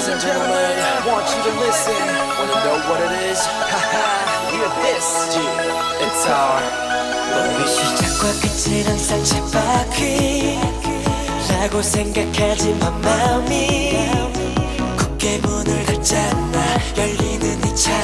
Ladies and gentlemen, want you to listen. Wanna know what it is? Haha, hear this. Yeah, it's our 우리 시작과 끝은 항상 쳇바퀴 라고 생각하지만 마음이 굳게 문을 닫잖아 열리는 이찰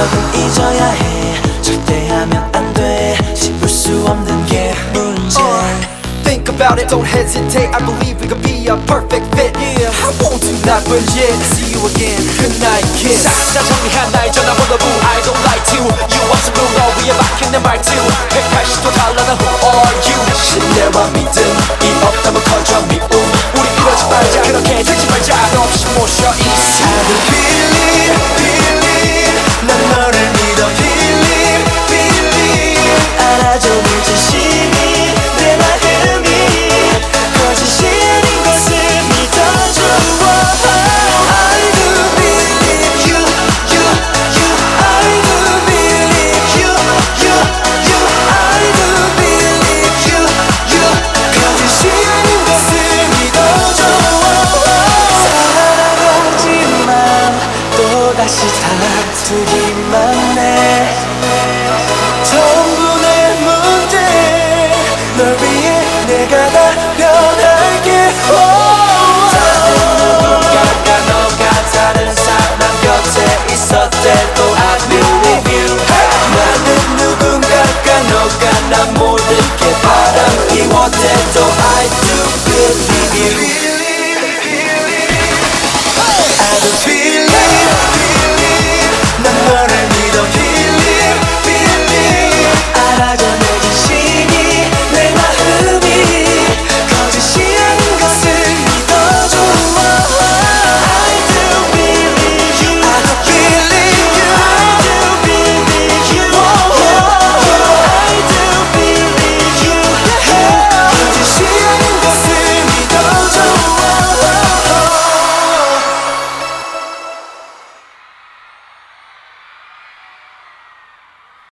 기억은 잊어야 해 절대 하면 안돼 씹을 수 없는 게 문제 Think about it, don't hesitate. I believe we could be a perfect fit. Yeah, I won't do not but yet. See you again, good night, kiss. 싹다 정리한 나의 전화번호부. I don't like to. You want some blue, 너 위에 박힌 내 말투. 180도 달라 난 who are you? 신뢰와 믿음, 이 없다면 건조한 미움. 우리 이러지 말자, 그렇게 되지 말자. 없이 모셔 쓰기만 해. 전부 내 문제 널 위해 내가